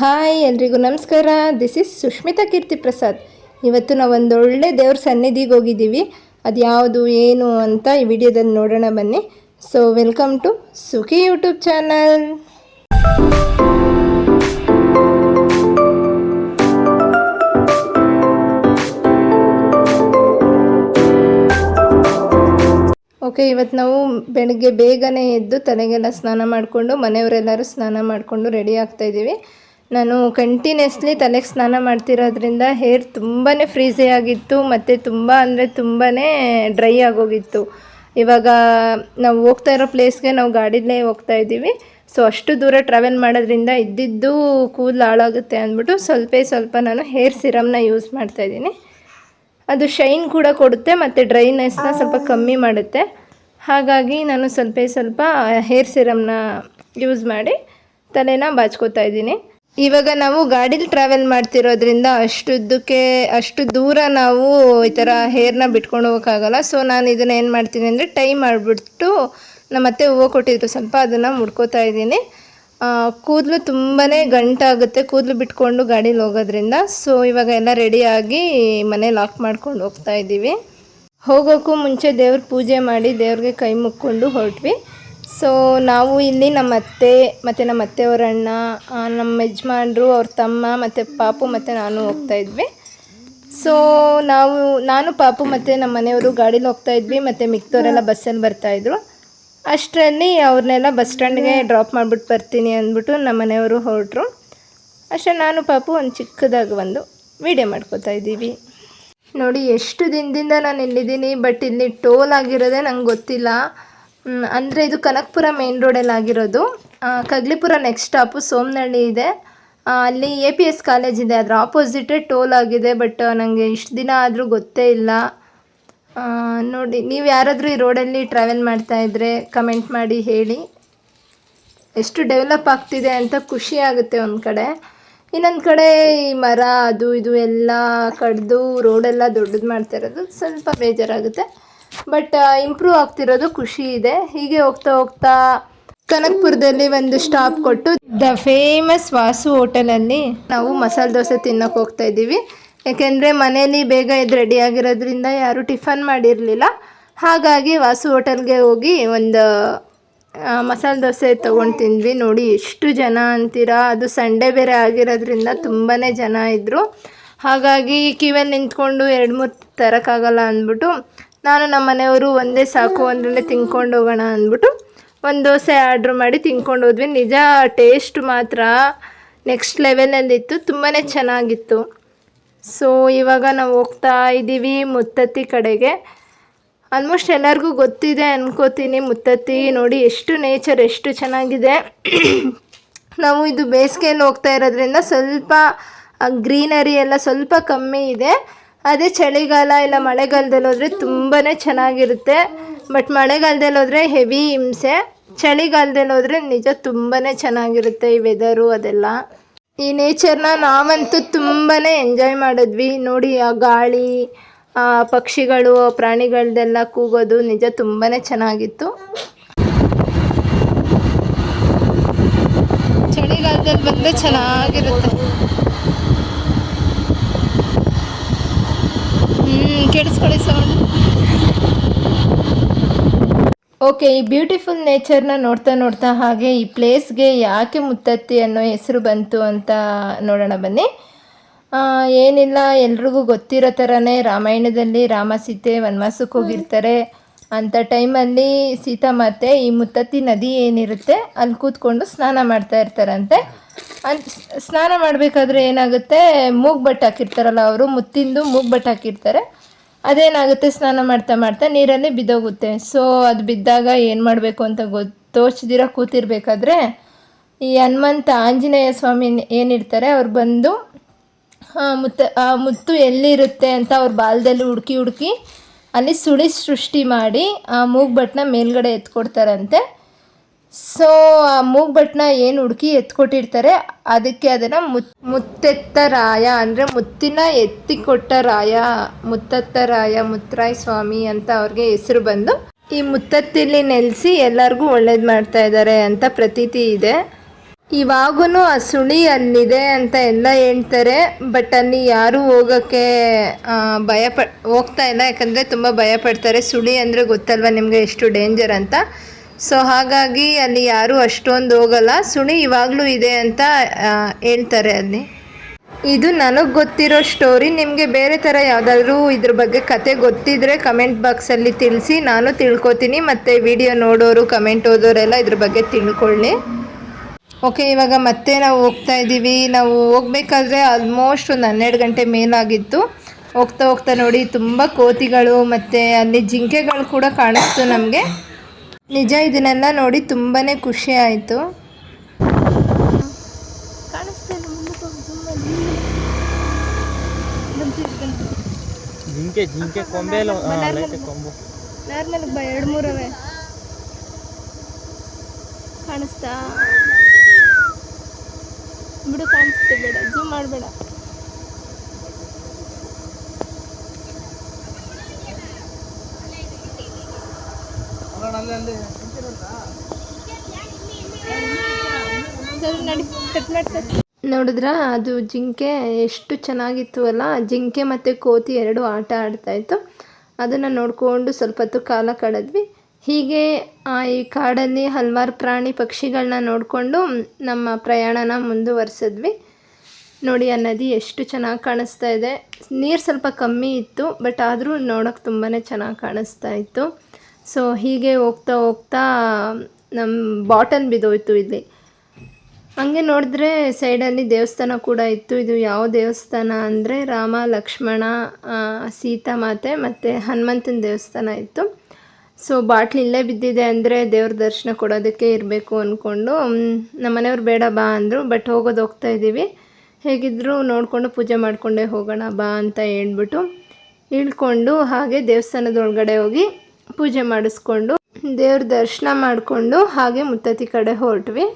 Hi ಎಲ್ರಿಗೂ ನಮಸ್ಕಾರ. This is Sushmita Keerthi Prasad. ಇವತ್ತು ನಾವು ಒಳ್ಳೆ ದೇವ್ರ ಸನ್ನಿಧಿಗೆ ಹೋಗಿದ್ದೀವಿ. ಅದು ಯಾವುದು, ಏನು ಅಂತ ಈ ವಿಡಿಯೋದಲ್ಲಿ ನೋಡೋಣ ಬನ್ನಿ. So welcome to Sukhi YouTube channel okay ಇವತ್ತು ನಾವು ಬೆಳಗ್ಗೆ ಬೇಗನೆ ಎದ್ದು ತಲೆಗೆಲ್ಲ ಸ್ನಾನ ಮಾಡಿಕೊಂಡು ಮನೆಯವರೆಲ್ಲರೂ ಸ್ನಾನ ಮಾಡಿಕೊಂಡು ರೆಡಿ ಆಗ್ತಾ ಇದ್ದೀವಿ. ನಾನು ಕಂಟಿನ್ಯೂಸ್ಲಿ ತಲೆಗೆ ಸ್ನಾನ ಮಾಡ್ತಿರೋದ್ರಿಂದ ಹೇರ್ ತುಂಬಾ ಫ್ರೀಝಿ ಆಗಿತ್ತು, ಮತ್ತು ತುಂಬ ಅಂದರೆ ತುಂಬಾ ಡ್ರೈ ಆಗೋಗಿತ್ತು. ಇವಾಗ ನಾವು ಹೋಗ್ತಾ ಇರೋ ಪ್ಲೇಸ್ಗೆ ನಾವು ಗಾಡಿಲೇ ಹೋಗ್ತಾ ಇದ್ದೀವಿ. ಸೊ ಅಷ್ಟು ದೂರ ಟ್ರಾವೆಲ್ ಮಾಡೋದ್ರಿಂದ ಇದ್ದಿದ್ದು ಕೂದಲು ಹಾಳಾಗುತ್ತೆ ಅಂದ್ಬಿಟ್ಟು ಸ್ವಲ್ಪ ಸ್ವಲ್ಪ ನಾನು ಹೇರ್ ಸಿರಮ್ನ ಯೂಸ್ ಮಾಡ್ತಾ ಇದ್ದೀನಿ. ಅದು ಶೈನ್ ಕೂಡ ಕೊಡುತ್ತೆ, ಮತ್ತು ಡ್ರೈನೆಸ್ನ ಸ್ವಲ್ಪ ಕಮ್ಮಿ ಮಾಡುತ್ತೆ. ಹಾಗಾಗಿ ನಾನು ಸ್ವಲ್ಪ ಸ್ವಲ್ಪ ಹೇರ್ ಸಿರಮ್ನ ಯೂಸ್ ಮಾಡಿ ತಲೆನ ಬಾಚ್ಕೋತಾ ಇದ್ದೀನಿ. ಇವಾಗ ನಾವು ಗಾಡೀಲಿ ಟ್ರಾವೆಲ್ ಮಾಡ್ತಿರೋದ್ರಿಂದ ಅಷ್ಟುದ್ದಕ್ಕೆ, ಅಷ್ಟು ದೂರ ನಾವು ಈ ಥರ ಹೇರ್ನ ಬಿಟ್ಕೊಂಡು ಹೋಗೋಕ್ಕಾಗಲ್ಲ. ಸೊ ನಾನು ಇದನ್ನು ಏನು ಮಾಡ್ತೀನಿ ಅಂದರೆ ಟೈ ಮಾಡಿಬಿಟ್ಟು ನಮ್ಮ ಮತ್ತೆ ಹೂವು ಕೊಟ್ಟಿದ್ರು ಸ್ವಲ್ಪ, ಅದನ್ನು ಮುಡ್ಕೋತಾ ಇದ್ದೀನಿ. ಕೂದಲು ತುಂಬಾ ಗಂಟಾಗುತ್ತೆ, ಕೂದಲು ಬಿಟ್ಕೊಂಡು ಗಾಡೀಲಿ ಹೋಗೋದ್ರಿಂದ. ಸೊ ಇವಾಗ ಎಲ್ಲ ರೆಡಿಯಾಗಿ ಮನೆ ಲಾಕ್ ಮಾಡ್ಕೊಂಡು ಹೋಗ್ತಾ ಇದ್ದೀವಿ. ಹೋಗೋಕ್ಕೂ ಮುಂಚೆ ದೇವ್ರ ಪೂಜೆ ಮಾಡಿ ದೇವ್ರಿಗೆ ಕೈ ಮುಕ್ಕೊಂಡು ಹೊರಟ್ವಿ. ಸೊ ನಾವು ಇಲ್ಲಿ ನಮ್ಮ ಅತ್ತೆ, ಮತ್ತು ನಮ್ಮ ಅತ್ತೆಯವರ ಅಣ್ಣ ನಮ್ಮ ಯಜಮಾನ್ರು, ಅವ್ರ ತಮ್ಮ, ಮತ್ತು ಪಾಪು, ಮತ್ತು ನಾನು ಹೋಗ್ತಾ ಇದ್ವಿ. ಸೊ ನಾವು, ನಾನು, ಪಾಪು, ಮತ್ತು ನಮ್ಮ ಮನೆಯವರು ಗಾಡೀಲಿ ಹೋಗ್ತಾ ಇದ್ವಿ, ಮತ್ತು ಮಿಕ್ತವರೆಲ್ಲ ಬಸ್ಸಲ್ಲಿ ಬರ್ತಾಯಿದ್ರು ಅಷ್ಟರಲ್ಲಿ ಅವ್ರನ್ನೆಲ್ಲ ಬಸ್ ಸ್ಟ್ಯಾಂಡ್ಗೆ ಡ್ರಾಪ್ ಮಾಡಿಬಿಟ್ಟು ಬರ್ತೀನಿ ಅಂದ್ಬಿಟ್ಟು ನಮ್ಮ ಮನೆಯವರು ಹೊರಟ್ರು. ಅಷ್ಟೇ ನಾನು, ಪಾಪು ಒಂದು ಚಿಕ್ಕದಾಗಿ ಒಂದು ವೀಡಿಯೋ ಮಾಡ್ಕೋತಾ ಇದ್ದೀವಿ. ನೋಡಿ, ಎಷ್ಟು ದಿನದಿಂದ ನಾನು ಇಲ್ಲಿದ್ದೀನಿ ಬಟ್ ಇಲ್ಲಿ ಟೋಲ್ ಆಗಿರೋದೇ ನಂಗೆ ಗೊತ್ತಿಲ್ಲ. ಅಂದರೆ ಇದು ಕನಕಪುರ ಮೇನ್ ರೋಡಲ್ಲಿ ಆಗಿರೋದು. ಕಗ್ಲಿಪುರ ನೆಕ್ಸ್ಟ್ ಸ್ಟಾಪು ಸೋಮನಹಳ್ಳಿ ಇದೆ. ಅಲ್ಲಿ ಎ ಪಿ ಎಸ್ ಕಾಲೇಜ್ ಇದೆ. ಅದರ ಆಪೋಸಿಟೇ ಟೋಲ್ ಆಗಿದೆ ಬಟ್ ನನಗೆ ಇಷ್ಟು ದಿನ ಆದರೂ ಗೊತ್ತೇ ಇಲ್ಲ. ನೋಡಿ, ನೀವು ಯಾರಾದರೂ ಈ ರೋಡಲ್ಲಿ ಟ್ರಾವೆಲ್ ಮಾಡ್ತಾ ಇದ್ದರೆ ಕಮೆಂಟ್ ಮಾಡಿ, ಹೇಳಿ. ಎಷ್ಟು ಡೆವಲಪ್ ಆಗ್ತಿದೆ ಅಂತ ಖುಷಿ ಆಗುತ್ತೆ ಒಂದು ಕಡೆ. ಇನ್ನೊಂದು ಕಡೆ ಈ ಮರ, ಅದು ಇದು ಎಲ್ಲ ಕಡಿದು ರೋಡೆಲ್ಲ ದೊಡ್ಡದು ಮಾಡ್ತಾ ಇರೋದು ಸ್ವಲ್ಪ ಬೇಜಾರಾಗುತ್ತೆ. ಬಟ್ ಇಂಪ್ರೂವ್ ಆಗ್ತಿರೋದು ಖುಷಿ ಇದೆ. ಹೀಗೆ ಹೋಗ್ತಾ ಹೋಗ್ತಾ ಕನಕ್ಪುರದಲ್ಲಿ ಒಂದು ಸ್ಟಾಪ್ ಕೊಟ್ಟು ದ ಫೇಮಸ್ ವಾಸು ಹೋಟೆಲಲ್ಲಿ ನಾವು ಮಸಾಲೆ ದೋಸೆ ತಿನ್ನೋಕೆ ಹೋಗ್ತಾ ಇದ್ದೀವಿ. ಯಾಕೆಂದರೆ ಮನೇಲಿ ಬೇಗ ಇದು ರೆಡಿ ಆಗಿರೋದ್ರಿಂದ ಯಾರೂ ಟಿಫನ್ ಮಾಡಿರಲಿಲ್ಲ. ಹಾಗಾಗಿ ವಾಸು ಹೋಟೆಲ್ಗೆ ಹೋಗಿ ಒಂದು ಮಸಾಲೆ ದೋಸೆ ತೊಗೊಂಡು ತಿಂದ್ವಿ. ನೋಡಿ ಎಷ್ಟು ಜನ ಅಂತೀರಾ? ಅದು ಸಂಡೇ ಬೇರೆ ಆಗಿರೋದ್ರಿಂದ ತುಂಬಾ ಜನ ಇದ್ದರು ಹಾಗಾಗಿ ಕ್ಯೂವಲ್ಲಿ ನಿಂತ್ಕೊಂಡು ಎರಡು ಮೂರು ತರೋಕ್ಕಾಗಲ್ಲ ಅಂದ್ಬಿಟ್ಟು ನಾನು ನಮ್ಮ ಮನೆಯವರು ಒಂದೇ ಸಾಕು ಒಂದರಲ್ಲೇ ತಿನ್ಕೊಂಡು ಹೋಗೋಣ ಅಂದ್ಬಿಟ್ಟು ಒಂದು ದೋಸೆ ಆರ್ಡ್ರ್ ಮಾಡಿ ತಿನ್ಕೊಂಡು ಹೋದ್ವಿ. ನಿಜ ಟೇಸ್ಟ್ ಮಾತ್ರ ನೆಕ್ಸ್ಟ್ ಲೆವೆಲಲ್ಲಿತ್ತು ತುಂಬಾ ಚೆನ್ನಾಗಿತ್ತು. ಸೊ ಇವಾಗ ನಾವು ಹೋಗ್ತಾ ಇದ್ದೀವಿ ಮುತ್ತತ್ತಿ ಕಡೆಗೆ. ಆಲ್ಮೋಸ್ಟ್ ಎಲ್ಲರಿಗೂ ಗೊತ್ತಿದೆ ಅನ್ಕೋತೀನಿ ಮುತ್ತತ್ತಿ ನೋಡಿ ಎಷ್ಟು ನೇಚರ್ ಎಷ್ಟು ಚೆನ್ನಾಗಿದೆ. ನಾವು ಇದು ಬೇಸಿಗೆಯಲ್ಲಿ ಹೋಗ್ತಾ ಇರೋದ್ರಿಂದ ಸ್ವಲ್ಪ ಗ್ರೀನರಿ ಎಲ್ಲ ಸ್ವಲ್ಪ ಕಮ್ಮಿ ಇದೆ. ಅದೇ ಚಳಿಗಾಲ ಇಲ್ಲ ಮಳೆಗಾಲದಲ್ಲಿ ಹೋದರೆ ತುಂಬಾ ಚೆನ್ನಾಗಿರುತ್ತೆ. ಬಟ್ ಮಳೆಗಾಲದಲ್ಲಿ ಹೋದರೆ ಹೆವಿ ಹಿಂಸೆ. ಚಳಿಗಾಲದಲ್ಲಿ ಹೋದರೆ ನಿಜ ತುಂಬಾ ಚೆನ್ನಾಗಿರುತ್ತೆ ಈ ವೆದರು ಅದೆಲ್ಲ. ಈ ನೇಚರ್ನ ನಾವಂತೂ ತುಂಬಾ ಎಂಜಾಯ್ ಮಾಡಿದ್ವಿ. ನೋಡಿ, ಆ ಗಾಳಿ, ಆ ಪಕ್ಷಿಗಳು ಪ್ರಾಣಿಗಳದೆಲ್ಲ ಕೂಗೋದು ನಿಜ ತುಂಬಾ ಚೆನ್ನಾಗಿತ್ತು. ಚಳಿಗಾಲದಲ್ಲಿ ಬಂದರೆ ಚೆನ್ನಾಗಿರುತ್ತೆ. ಓಕೆ, ಈ ಬ್ಯೂಟಿಫುಲ್ ನೇಚರ್ನ ನೋಡ್ತಾ ನೋಡ್ತಾ ಹಾಗೆ ಈ ಪ್ಲೇಸ್ಗೆ ಯಾಕೆ ಮುತ್ತತ್ತಿ ಅನ್ನೋ ಹೆಸರು ಬಂತು ಅಂತ ನೋಡೋಣ ಬನ್ನಿ. ಏನಿಲ್ಲ, ಎಲ್ರಿಗೂ ಗೊತ್ತಿರೋ ಥರನೇ ರಾಮಾಯಣದಲ್ಲಿ ರಾಮ ಸೀತೆ ವನವಾಸಕ್ಕೆ ಹೋಗಿರ್ತಾರೆ. ಅಂಥ ಟೈಮಲ್ಲಿ ಸೀತಾಮಾತೆ ಈ ಮುತ್ತತ್ತಿ ನದಿ ಏನಿರುತ್ತೆ, ಅಲ್ಲಿ ಕೂತ್ಕೊಂಡು ಸ್ನಾನ ಮಾಡ್ತಾ ಇರ್ತಾರಂತೆ. ಅನ್, ಸ್ನಾನ ಮಾಡಬೇಕಾದ್ರೆ ಏನಾಗುತ್ತೆ ಮೂಗ್ ಬಟ್ಟೆ ಹಾಕಿರ್ತಾರಲ್ಲ ಅವರು, ಮುತ್ತಿಂದು ಮೂಗ್ ಬಟ್ಟೆ ಹಾಕಿರ್ತಾರೆ. ಅದೇನಾಗುತ್ತೆ? ಸ್ನಾನ ಮಾಡ್ತಾ ಮಾಡ್ತಾ ನೀರಲ್ಲಿ ಬಿದ್ದೋಗುತ್ತೆ. ಸೊ ಅದು ಬಿದ್ದಾಗ ಏನು ಮಾಡಬೇಕು ಅಂತ ಗೊತ್ತು ತೋಚದಿರ ಕೂತಿರ್ಬೇಕಾದ್ರೆ, ಈ ಹನುಮಂತ ಆಂಜನೇಯ ಸ್ವಾಮಿ ಏನಿರ್ತಾರೆ, ಅವ್ರು ಬಂದು ಮುತ್ತ, ಆ ಮುತ್ತು ಎಲ್ಲಿರುತ್ತೆ ಅಂತ ಅವ್ರ ಬಾಲದಲ್ಲಿ ಹುಡುಕಿ ಹುಡುಕಿ, ಅಲ್ಲಿ ಸುಳಿ ಸೃಷ್ಟಿ ಮಾಡಿ, ಆ ಮೂಗ್ಬಟ್ಟನ್ನ ಮೇಲ್ಗಡೆ ಎತ್ಕೊಡ್ತಾರಂತೆ. ಸೊ ಆ ಮೂಗ್ಬಟ್ಟನ್ನ ಏನು ಹುಡುಕಿ ಎತ್ಕೊಟ್ಟಿರ್ತಾರೆ, ಅದಕ್ಕೆ ಅದನ್ನು ಮುತ್ ಮುತ್ತೆತ್ತ ರಾಯ ಅಂದರೆ ಮುತ್ತಿನ ಎತ್ತಿ ಕೊಟ್ಟ ರಾಯ ಮುತ್ತತ್ತ ರಾಯ ಮುತ್ತರಾಯ ಸ್ವಾಮಿ ಅಂತ ಅವ್ರಿಗೆ ಹೆಸರು ಬಂದು ಈ ಮುತ್ತತ್ತಿಲಿ ನೆಲೆಸಿ ಎಲ್ಲರಿಗೂ ಒಳ್ಳೇದು ಮಾಡ್ತಾ ಇದ್ದಾರೆ ಅಂತ ಪ್ರತೀತಿ ಇದೆ. ಇವಾಗೂ ಆ ಸುಳಿ ಅಲ್ಲಿದೆ ಅಂತ ಎಲ್ಲ ಹೇಳ್ತಾರೆ, ಬಟ್ ಅಲ್ಲಿ ಯಾರೂ ಹೋಗೋಕ್ಕೆ ಭಯ ಪ, ಹೋಗ್ತಾ ಇಲ್ಲ, ಯಾಕಂದರೆ ತುಂಬ ಭಯ ಪಡ್ತಾರೆ. ಸುಳಿ ಅಂದರೆ ಗೊತ್ತಲ್ವ ನಿಮಗೆ ಎಷ್ಟು ಡೇಂಜರ್ ಅಂತ. ಸೊ ಹಾಗಾಗಿ ಅಲ್ಲಿ ಯಾರೂ ಅಷ್ಟೊಂದು ಹೋಗಲ್ಲ. ಸುಣಿ ಇವಾಗಲೂ ಇದೆ ಅಂತ ಹೇಳ್ತಾರೆ ಅಲ್ಲಿ. ಇದು ನನಗೆ ಗೊತ್ತಿರೋ ಸ್ಟೋರಿ ನಿಮಗೆ ಬೇರೆ ಥರ ಯಾವುದಾದ್ರೂ ಇದ್ರ ಬಗ್ಗೆ ಕತೆ ಗೊತ್ತಿದ್ರೆ ಕಮೆಂಟ್ ಬಾಕ್ಸಲ್ಲಿ ತಿಳಿಸಿ. ನಾನು ತಿಳ್ಕೊತೀನಿ. ಮತ್ತು ವಿಡಿಯೋ ನೋಡೋರು ಕಮೆಂಟ್ ಓದೋರೆಲ್ಲ ಇದ್ರ ಬಗ್ಗೆ ತಿಳ್ಕೊಳ್ಳಿ. ಓಕೆ ಇವಾಗ ಮತ್ತೆ ನಾವು ಹೋಗ್ತಾ ಇದ್ದೀವಿ. ನಾವು ಹೋಗ್ಬೇಕಾದ್ರೆ ಆಲ್ಮೋಸ್ಟ್ ಒಂದು ಹನ್ನೆರಡು ಗಂಟೆ ಮೇಲಾಗಿತ್ತು. ಹೋಗ್ತಾ ಹೋಗ್ತಾ ನೋಡಿ, ತುಂಬ ಕೋತಿಗಳು ಮತ್ತು ಅಲ್ಲಿ ಜಿಂಕೆಗಳು ಕೂಡ ಕಾಣಿಸ್ತು ನಮಗೆ. ನಿಜ ಇದನ್ನೆಲ್ಲ ನೋಡಿ ತುಂಬಾ ಖುಷಿ ಆಯಿತು. ಜಿಂಕೆ ಜಿಂಕೆ ಕೊಂಬೆ ಕೊಂಬು. ನಾರ್ಮಲ್ ಬಾ ಎರಡು ಮೂರವೆ. ಕಾಣಿಸ್ತಾ? ಬಿಡು ಕಾಣಿಸ್ತೇ ಬೇಡ ಜೂಮ್ ಮಾಡಬೇಡ. ನೋಡಿದ್ರ ಅದು ಜಿಂಕೆ ಎಷ್ಟು ಚೆನ್ನಾಗಿತ್ತು ಅಲ್ಲ? ಜಿಂಕೆ ಮತ್ತು ಕೋತಿ ಎರಡು ಆಟ ಆಡ್ತಾಯಿತ್ತು ಅದನ್ನು ನೋಡಿಕೊಂಡು ಸ್ವಲ್ಪ ಹೊತ್ತು ಕಾಲ ಕಳೆದ್ವಿ. ಹೀಗೆ ಈ ಕಾಡಲ್ಲಿ ಹಲವಾರು ಪ್ರಾಣಿ ಪಕ್ಷಿಗಳನ್ನ ನೋಡಿಕೊಂಡು ನಮ್ಮ ಪ್ರಯಾಣನ ಮುಂದುವರಿಸಿದ್ವಿ. ನೋಡಿ, ಆ ನದಿ ಎಷ್ಟು ಚೆನ್ನಾಗಿ ಕಾಣಿಸ್ತಾ ಇದೆ. ನೀರು ಸ್ವಲ್ಪ ಕಮ್ಮಿ ಇತ್ತು ಬಟ್ ಆದರೂ ನೋಡೋಕ್ಕೆ ತುಂಬಾ ಚೆನ್ನಾಗಿ ಕಾಣಿಸ್ತಾ ಇತ್ತು. ಸೊ ಹೀಗೆ ಹೋಗ್ತಾ ಹೋಗ್ತಾ ನಮ್ಮ ಬಾಟನ್ ಬಿದ್ದೋಯ್ತು ಇಲ್ಲಿ. ಹಂಗೆ ನೋಡಿದ್ರೆ ಸೈಡಲ್ಲಿ ದೇವಸ್ಥಾನ ಕೂಡ ಇತ್ತು. ಇದು ಯಾವ ದೇವಸ್ಥಾನ ಅಂದರೆ ರಾಮ, ಲಕ್ಷ್ಮಣ ಸೀತಾ ಮಾತೆ ಮತ್ತು ಹನುಮಂತನ ದೇವಸ್ಥಾನ ಇತ್ತು. ಸೊ ಬಾಟ್ಲಿ ಇಲ್ಲೇ ಬಿದ್ದಿದೆ ಅಂದರೆ ದೇವ್ರ ದರ್ಶನ ಕೊಡೋದಕ್ಕೆ ಇರಬೇಕು ಅಂದ್ಕೊಂಡು ನಮ್ಮ ಮನೆಯವ್ರು ಬೇಡ ಬಾ ಅಂದರು ಬಟ್ ಹೋಗೋದು ಹೋಗ್ತಾ ಇದ್ದೀವಿ. ಹೇಗಿದ್ದರೂ ನೋಡಿಕೊಂಡು ಪೂಜೆ ಮಾಡಿಕೊಂಡೇ ಹೋಗೋಣ ಬಾ ಅಂತ ಹೇಳ್ಬಿಟ್ಟು ಇಳ್ಕೊಂಡು ಹಾಗೆ ದೇವಸ್ಥಾನದ ಒಳಗಡೆ ಹೋಗಿ ಪೂಜೆ ಮಾಡಿಸ್ಕೊಂಡು ದೇವ್ರ ದರ್ಶನ ಮಾಡಿಕೊಂಡು ಹಾಗೆ ಮುತ್ತತ್ತಿ ಕಡೆ ಹೊರಟ್ವಿ.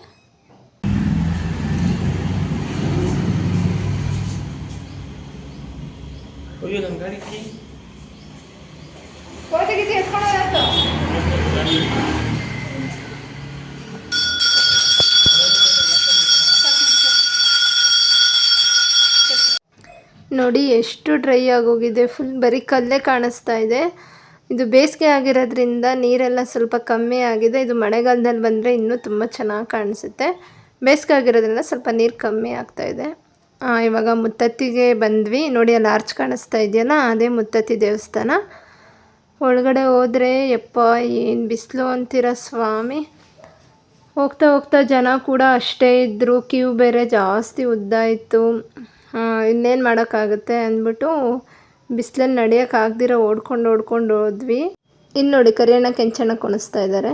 ನೋಡಿ ಎಷ್ಟು ಡ್ರೈ ಆಗೋಗಿದೆ. ಫುಲ್ ಬರೀ ಕಲ್ಲೇ ಕಾಣಿಸ್ತಾ ಇದೆ. ಇದು ಬೇಸಿಗೆ ಆಗಿರೋದ್ರಿಂದ ನೀರೆಲ್ಲ ಸ್ವಲ್ಪ ಕಮ್ಮಿ ಆಗಿದೆ. ಇದು ಮಳೆಗಾಲದಲ್ಲಿ ಬಂದರೆ ಇನ್ನೂ ತುಂಬ ಚೆನ್ನಾಗಿ ಕಾಣಿಸುತ್ತೆ. ಬೇಸಿಗೆ ಆಗಿರೋದ್ರಿಂದ ಸ್ವಲ್ಪ ನೀರು ಕಮ್ಮಿ ಆಗ್ತಾ ಇದೆ. ಇವಾಗ ಮುತ್ತತ್ತಿಗೆ ಬಂದ್ವಿ. ನೋಡಿ, ಅಲ್ಲಿ ಆರ್ಚ್ ಕಾಣಿಸ್ತಾ ಇದೆಯಲ್ಲ, ಅದೇ ಮುತ್ತತ್ತಿ ದೇವಸ್ಥಾನ. ಒಳಗಡೆ ಹೋದರೆ, ಯಪ್ಪ, ಏನು ಬಿಸಿಲು ಅಂತೀರ ಸ್ವಾಮಿ? ಹೋಗ್ತಾ ಹೋಗ್ತಾ ಜನ ಕೂಡ ಅಷ್ಟೇ ಇದ್ದರು ಕ್ಯೂ ಬೇರೆ ಜಾಸ್ತಿ ಉದ್ದ ಇತ್ತು. ಇನ್ನೇನು ಮಾಡೋಕ್ಕಾಗುತ್ತೆ ಅಂದ್ಬಿಟ್ಟು ಬಿಸಿಲಲ್ಲಿ ನಡೆಯೋಕ್ಕಾಗ್ದಿರ ಓಡ್ಕೊಂಡು ಓಡ್ಕೊಂಡು ಹೋದ್ವಿ. ಇನ್ನು ನೋಡಿ ಕರಿಯಣ್ಣ ಕೆಂಚಣ್ಣ ಕೊಣಿಸ್ತಾ ಇದ್ದಾರೆ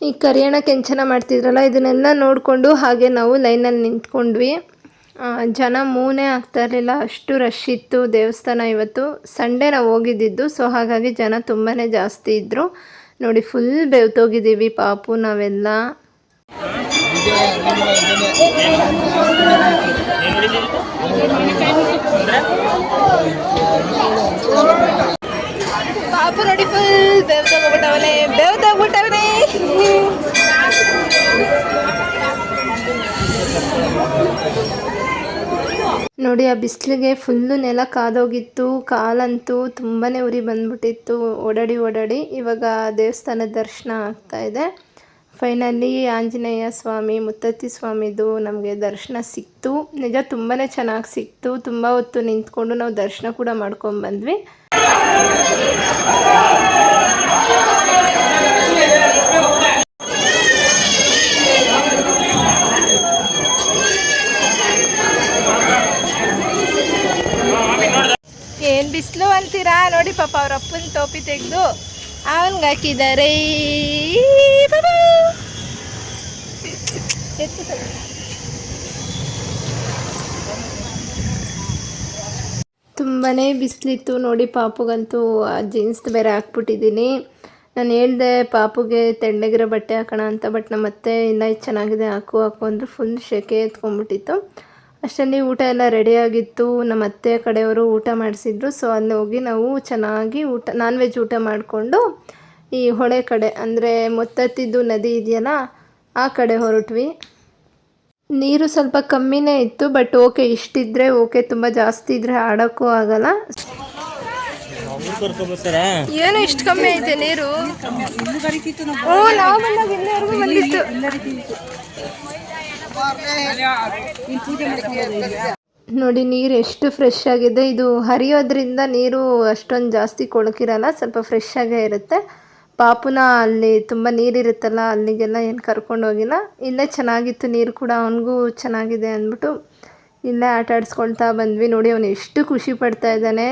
ಈ ಕರಿಯಣ ಕೆಂಚನ ಮಾಡ್ತಿದ್ರಲ್ಲ, ಇದನ್ನೆಲ್ಲ ನೋಡಿಕೊಂಡು ಹಾಗೆ ನಾವು ಲೈನಲ್ಲಿ ನಿಂತ್ಕೊಂಡ್ವಿ. ಜನ ಮೂನೇ ಆಗ್ತಾ ಇರಲಿಲ್ಲ ಅಷ್ಟು ರಶ್ ಇತ್ತು ದೇವಸ್ಥಾನ ಇವತ್ತು. ಸಂಡೇ ನಾವು ಹೋಗಿದ್ದಿದ್ದು ಸೊ ಹಾಗಾಗಿ ಜನ ತುಂಬಾ ಜಾಸ್ತಿ ಇದ್ದರು ನೋಡಿ ಫುಲ್ ಬೆವ್ತೋಗಿದ್ದೀವಿ ಪಾಪು ನಾವೆಲ್ಲ. ಪಾಪು ನೋಡಿ ಫುಲ್ ಬೆವ್ತೋಗ್ಬಿಟ್ಟವನೇ ಬೆವ್ತೋಗ್ಬಿಟ್ಟವನೆ ನೋಡಿ, ಆ ಬಿಸಿಲಿಗೆ ಫುಲ್ಲು ನೆಲ ಕಾದೋಗಿತ್ತು. ಕಾಲಂತೂ ತುಂಬಾ ಉರಿ ಬಂದ್ಬಿಟ್ಟಿತ್ತು. ಓಡಾಡಿ ಓಡಾಡಿ ಇವಾಗ ದೇವಸ್ಥಾನದ ದರ್ಶನ ಆಗ್ತಾ ಇದೆ. ಫೈನಲಿ ಆಂಜನೇಯ ಸ್ವಾಮಿ, ಮುತ್ತತ್ತಿ ಸ್ವಾಮಿದು ನಮಗೆ ದರ್ಶನ ಸಿಕ್ತು. ನಿಜ ತುಂಬಾ ಚೆನ್ನಾಗಿ ಸಿಕ್ತು. ತುಂಬ ಹೊತ್ತು ನಿಂತ್ಕೊಂಡು ನಾವು ದರ್ಶನ ಕೂಡ ಮಾಡ್ಕೊಂಡು ಬಂದ್ವಿ ಏನು ಬಿಸಿಲು ನೋಡಿ ಪಾಪ ಅವ್ರ ಅಪ್ಪನ ಟೋಪಿ ತೆಗೆದು ಅವನ್ಗೆ ಹಾಕಿದ್ದಾರೆ. ತುಂಬಾ ಬಿಸಿಲಿತ್ತು. ನೋಡಿ ಪಾಪುಗಂತೂ ಜೀನ್ಸ್ ಬೇರೆ ಹಾಕ್ಬಿಟ್ಟಿದ್ದೀನಿ. ನಾನು ಹೇಳ್ದೆ ಪಾಪುಗೆ ತೆಳ್ಳಗಿರೋ ಬಟ್ಟೆ ಹಾಕೋಣ ಅಂತ, ಬಟ್ ನಮ್ಮ ಅತ್ತೆ ಇಲ್ಲ ಚೆನ್ನಾಗಿದೆ. ಹಾಕು ಹಾಕು ಅಂದರೆ ಫುಲ್ ಶೆಕೆ ಎತ್ಕೊಂಡ್ಬಿಟ್ಟಿತ್ತು. ಅಷ್ಟರಲ್ಲಿ ಊಟ ಎಲ್ಲ ರೆಡಿಯಾಗಿತ್ತು ನಮ್ಮ ಅತ್ತೆ ಕಡೆಯವರು ಊಟ ಮಾಡಿಸಿದ್ರು. ಸೊ ಅಲ್ಲಿ ಹೋಗಿ ನಾವು ಚೆನ್ನಾಗಿ ಊಟ ನಾನ್ ವೆಜ್ ಊಟ ಮಾಡಿಕೊಂಡು ಈ ಹೊಳೆ ಕಡೆ ಅಂದರೆ ಮುತ್ತತ್ತಿದ್ದು ನದಿ ಇದೆಯಲ್ಲ ಆ ಕಡೆ ಹೊರಟ್ವಿ. ನೀರು ಸ್ವಲ್ಪ ಕಮ್ಮಿನೇ ಇತ್ತು ಬಟ್ ಓಕೆ ಇಷ್ಟಿದ್ರೆ ಓಕೆ ತುಂಬ ಜಾಸ್ತಿ ಇದ್ರೆ ಆಡೋಕ್ಕೂ ಆಗಲ್ಲ. ಏನು ಇಷ್ಟು ಕಮ್ಮಿ ಐತೆ ನೀರು? ನಾವು ಬಂದಾಗ ಬಂದಿತ್ತು. ನೋಡಿ, ನೀರು ಎಷ್ಟು ಫ್ರೆಶ್ ಆಗಿದೆ. ಇದು ಹರಿಯೋದ್ರಿಂದ ನೀರು ಅಷ್ಟೊಂದು ಜಾಸ್ತಿ ಕೊಳಕಿರಲ್ಲ ಸ್ವಲ್ಪ ಫ್ರೆಶ್ ಆಗೇ ಇರುತ್ತೆ. ಪಾಪುನ ಅಲ್ಲಿ ತುಂಬ ನೀರಿರುತ್ತಲ್ಲ ಅಲ್ಲಿಗೆಲ್ಲ ಏನು ಕರ್ಕೊಂಡು ಹೋಗಿಲ್ಲ. ಇಲ್ಲೇ ಚೆನ್ನಾಗಿತ್ತು, ನೀರು ಕೂಡ ಅವನಿಗೂ ಚೆನ್ನಾಗಿದೆ ಅಂದ್ಬಿಟ್ಟು ಇಲ್ಲೇ ಆಟ ಆಡಿಸ್ಕೊಳ್ತಾ ಬಂದ್ವಿ. ನೋಡಿ, ಅವನು ಎಷ್ಟು ಖುಷಿ ಪಡ್ತಾ ಇದ್ದಾನೆ.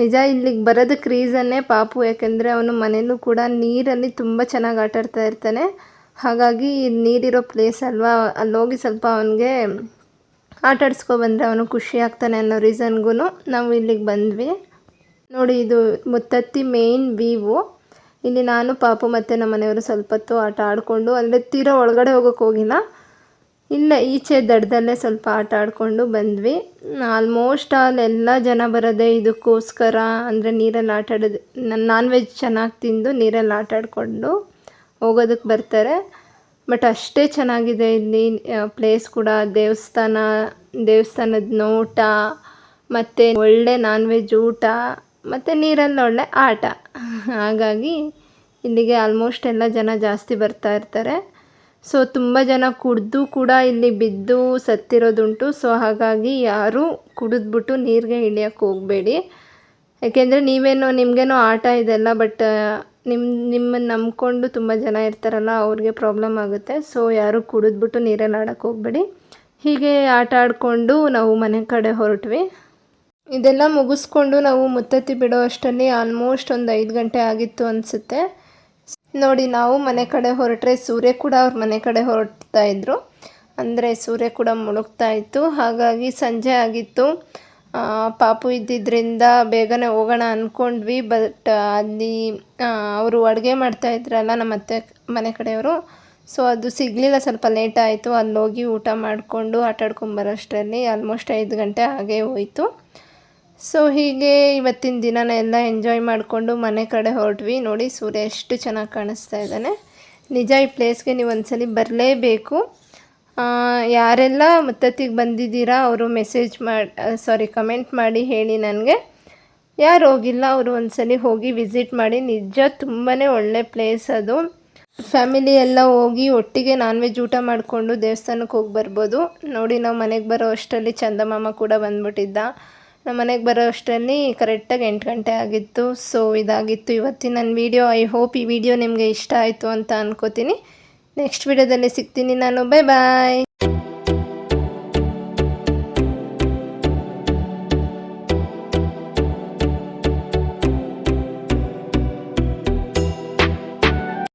ನಿಜ, ಇಲ್ಲಿಗೆ ಬರೋದಕ್ಕೆ ರೀಸನ್ನೇ ಪಾಪು, ಯಾಕೆಂದರೆ ಅವನು ಮನೇಲೂ ಕೂಡ ನೀರಲ್ಲಿ ತುಂಬ ಚೆನ್ನಾಗಿ ಆಟಾಡ್ತಾ ಇರ್ತಾನೆ. ಹಾಗಾಗಿ ನೀರಿರೋ ಪ್ಲೇಸ್ ಅಲ್ವಾ ಅಲ್ಲೋಗಿ ಸ್ವಲ್ಪ ಅವನಿಗೆ ಆಟ ಆಡಿಸ್ಕೊ ಬಂದರೆ ಅವನು ಖುಷಿ ಆಗ್ತಾನೆ ಅನ್ನೋ ರೀಸನ್ಗೂ ನಾವು ಇಲ್ಲಿಗೆ ಬಂದ್ವಿ. ನೋಡಿ, ಇದು ಮುತ್ತತ್ತಿ ಮೇಯ್ನ್ ವೀವು ಇಲ್ಲಿ ನಾನು, ಪಾಪು ಮತ್ತು ನಮ್ಮ ಮನೆಯವರು ಸ್ವಲ್ಪ ಹೊತ್ತು ಆಟ ಆಡಿಕೊಂಡು, ಅಂದರೆ ತೀರಾ ಒಳಗಡೆ ಹೋಗೋಕ್ಕೆ ಹೋಗಿಲ್ಲ. ಇಲ್ಲ ಈಚೆ ದಡದಲ್ಲೇ ಸ್ವಲ್ಪ ಆಟ ಆಡಿಕೊಂಡು ಬಂದ್ವಿ. ಆಲ್ಮೋಸ್ಟ್ ಅಲ್ಲೆಲ್ಲ ಜನ ಬರೋದೇ ಇದಕ್ಕೋಸ್ಕರ, ಅಂದರೆ ನೀರಲ್ಲಿ ಆಟ ಆಡೋದು, ನಾನ್ ವೆಜ್ ಚೆನ್ನಾಗಿ ತಿಂದು ನೀರಲ್ಲಿ ಆಟ ಆಡಿಕೊಂಡು. ಹೋಗೋದಕ್ಕೆ ಬರ್ತಾರೆ. ಬಟ್ ಅಷ್ಟೇ ಚೆನ್ನಾಗಿದೆ ಇಲ್ಲಿ ಪ್ಲೇಸ್ ಕೂಡ. ದೇವಸ್ಥಾನ, ದೇವಸ್ಥಾನದ ನೋಟ, ಮತ್ತು ಒಳ್ಳೆ ನಾನ್ ವೆಜ್ ಊಟ, ಮತ್ತು ನೀರಲ್ಲಿ ಒಳ್ಳೆ ಆಟ. ಹಾಗಾಗಿ ಇಲ್ಲಿಗೆ ಆಲ್ಮೋಸ್ಟ್ ಎಲ್ಲ ಜನ ಜಾಸ್ತಿ ಬರ್ತಾ ಇರ್ತಾರೆ. ಸೊ ತುಂಬ ಜನ ಕುಡಿದು ಕೂಡ ಇಲ್ಲಿ ಬಿದ್ದು ಸತ್ತಿರೋದುಂಟು. ಸೊ ಹಾಗಾಗಿ ಯಾರೂ ಕುಡಿದ್ಬಿಟ್ಟು ನೀರಿಗೆ ಇಳಿಯೋಕ್ಕೆ ಹೋಗಬೇಡಿ. ಯಾಕೆಂದರೆ ನೀವೇನೋ, ನಿಮಗೇನೋ ಆಟ ಇದೆಲ್ಲ ಬಟ್ ನಿಮ್ಮ ನಿಮ್ಮನ್ನು ನಂಬ್ಕೊಂಡು ತುಂಬ ಜನ ಇರ್ತಾರಲ್ಲ, ಅವ್ರಿಗೆ ಪ್ರಾಬ್ಲಮ್ ಆಗುತ್ತೆ. ಸೊ ಯಾರು ಕುಡಿದ್ಬಿಟ್ಟು ನೀರಲ್ಲಿ ಆಡೋಕ್ಕೆ ಹೋಗಬೇಡಿ. ಹೀಗೆ ಆಟ ಆಡಿಕೊಂಡು ನಾವು ಮನೆ ಕಡೆ ಹೊರಟ್ವಿ. ಇದೆಲ್ಲ ಮುಗಿಸ್ಕೊಂಡು ನಾವು ಮುತ್ತತ್ತಿ ಬಿಡೋ ಅಷ್ಟರಲ್ಲಿ ಆಲ್ಮೋಸ್ಟ್ ಒಂದು ಐದು ಗಂಟೆ ಆಗಿತ್ತು ಅನಿಸುತ್ತೆ. ನೋಡಿ, ನಾವು ಮನೆ ಕಡೆ ಹೊರಟ್ರೆ ಸೂರ್ಯ ಕೂಡ ಅವ್ರ ಮನೆ ಕಡೆ ಹೊರಡ್ತಾ ಇದ್ರು. ಅಂದರೆ ಸೂರ್ಯ ಕೂಡ ಮುಳುಗ್ತಾ ಇತ್ತು. ಹಾಗಾಗಿ ಸಂಜೆ ಆಗಿತ್ತು. ಪಾಪು ಇದ್ದಿದ್ದರಿಂದ ಬೇಗನೆ ಹೋಗೋಣ ಅಂದ್ಕೊಂಡ್ವಿ ಬಟ್ ಅಲ್ಲಿ ಅವರು ಅಡುಗೆ ಮಾಡ್ತಾ ಇದ್ರಲ್ಲ ನಮ್ಮ ಅತ್ತೆ ಮನೆ ಕಡೆಯವರು ಸೊ ಅದು ಸಿಗಲಿಲ್ಲ. ಸ್ವಲ್ಪ ಲೇಟ್ ಆಯಿತು ಅಲ್ಲಿ ಹೋಗಿ ಊಟ ಮಾಡಿಕೊಂಡು ಆಟಾಡ್ಕೊಂಬರೋಷ್ಟರಲ್ಲಿ ಆಲ್ಮೋಸ್ಟ್ ಐದು ಗಂಟೆ ಹಾಗೇ ಹೋಯಿತು. ಸೊ ಹೀಗೆ ಇವತ್ತಿನ ದಿನನ ಎಲ್ಲ ಎಂಜಾಯ್ ಮಾಡಿಕೊಂಡು ಮನೆ ಕಡೆ ಹೊರಟ್ವಿ. ನೋಡಿ ಸೂರ್ಯ ಎಷ್ಟು ಚೆನ್ನಾಗಿ ಕಾಣಿಸ್ತಾ ಇದ್ದಾನೆ. ನಿಜ ಈ ಪ್ಲೇಸ್ಗೆ ನೀವು ಒಂದ್ಸಲಿ ಬರಲೇಬೇಕು. ಯಾರೆಲ್ಲ ಮುತ್ತತ್ತಿಗೆ ಬಂದಿದ್ದೀರಾ, ಅವರು ಮೆಸೇಜ್ ಮಾಡಿ ಸಾರಿ ಕಮೆಂಟ್ ಮಾಡಿ ಹೇಳಿ ನನಗೆ. ಯಾರು ಹೋಗಿಲ್ಲ, ಅವರು ಒಂದ್ಸಲಿ ಹೋಗಿ ವಿಸಿಟ್ ಮಾಡಿ. ನಿಜ ತುಂಬಾ ಒಳ್ಳೆ ಪ್ಲೇಸ್ ಅದು. ಫ್ಯಾಮಿಲಿ ಎಲ್ಲ ಹೋಗಿ ಒಟ್ಟಿಗೆ ನಾನ್ ವೆಜ್ ಊಟ ಮಾಡಿಕೊಂಡು ದೇವಸ್ಥಾನಕ್ಕೆ ಹೋಗಿ ಬರ್ಬೋದು. ನೋಡಿ, ನಾವು ಮನೆಗೆ ಬರೋ ಅಷ್ಟರಲ್ಲಿ ಚಂದಮಾಮ ಕೂಡ ಬಂದ್ಬಿಟ್ಟಿದ್ದ. ನಮ್ಮ ಮನೆಗೆ ಬರೋ ಅಷ್ಟರಲ್ಲಿ ಕರೆಕ್ಟಾಗಿ ಎಂಟು ಗಂಟೆ ಆಗಿತ್ತು. ಸೊ ಇದಾಗಿತ್ತು ಇವತ್ತಿನ ನನ್ನ ವೀಡಿಯೋ ಐ ಹೋಪ್ ಈ ವಿಡಿಯೋ ನಿಮಗೆ ಇಷ್ಟ ಆಯಿತು ಅಂತ ಅನ್ಕೋತೀನಿ. ನೆಕ್ಸ್ಟ್ ವಿಡಿಯೋದಲ್ಲಿ ಸಿಗ್ತೀನಿ ನಾನು. Bye bye